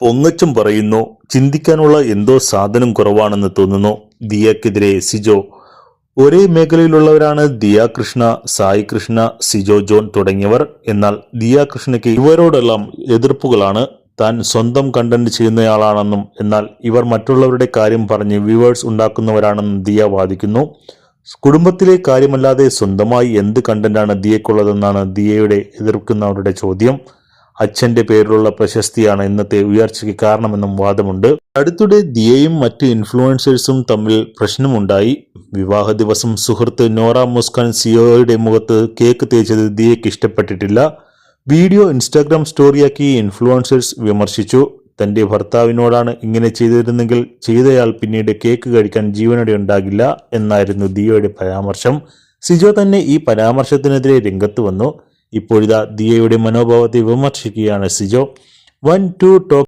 പൊങ്ങച്ചം പറയുന്നു. ചിന്തിക്കാനുള്ള എന്തോ സാധനം കുറവാണെന്ന് തോന്നുന്നു. ദിയക്കെതിരെ സിജോ. ഒരേ മേഖലയിലുള്ളവരാണ് ദിയ കൃഷ്ണ സായി കൃഷ്ണ സിജോ ജോൺ തുടങ്ങിയവർ. എന്നാൽ ദിയ കൃഷ്ണയ്ക്ക് ഇവരോടെല്ലാം എതിർപ്പുകളാണ്. താൻ സ്വന്തം കണ്ടന്റ് ചെയ്യുന്നയാളാണെന്നും എന്നാൽ ഇവർ മറ്റുള്ളവരുടെ കാര്യം പറഞ്ഞ് വ്യൂവേഴ്സ് ഉണ്ടാക്കുന്നവരാണെന്നും ദിയ വാദിക്കുന്നു. കുടുംബത്തിലെ കാര്യമല്ലാതെ സ്വന്തമായി എന്ത് കണ്ടന്റാണ് ദിയക്കുള്ളതെന്നാണ് ദിയയുടെ എതിർക്കുന്നവരുടെ ചോദ്യം. അച്ഛന്റെ പേരിലുള്ള പ്രശസ്തിയാണ് ഇന്നത്തെ ഉയർച്ചയ്ക്ക് കാരണമെന്നും വാദമുണ്ട്. അടുത്തിടെ ദിയയും മറ്റ് ഇൻഫ്ലുവൻസേഴ്സും തമ്മിൽ പ്രശ്നമുണ്ടായി. വിവാഹ ദിവസം സുഹൃത്ത് നോറ മുസ്കാൻ സിയോയുടെ മുഖത്ത് കേക്ക് തേച്ചത് ദിയയ്ക്ക് ഇഷ്ടപ്പെട്ടിട്ടില്ല. വീഡിയോ ഇൻസ്റ്റാഗ്രാം സ്റ്റോറിയാക്കി ഇൻഫ്ലുവൻസേഴ്സ് വിമർശിച്ചു. തന്റെ ഭർത്താവിനോടാണ് ഇങ്ങനെ ചെയ്തിരുന്നെങ്കിൽ ചെയ്തയാൾ പിന്നീട് കേക്ക് കഴിക്കാൻ ജീവനടി ഉണ്ടാകില്ല എന്നായിരുന്നു ദിയോയുടെ പരാമർശം. സിജോ തന്നെ ഈ പരാമർശത്തിനെതിരെ രംഗത്ത് വന്നു. ഇപ്പോഴിതാ ദിയയുടെ മനോഭാവത്തെ വിമർശിക്കുകയാണ് സിജോ. One to talk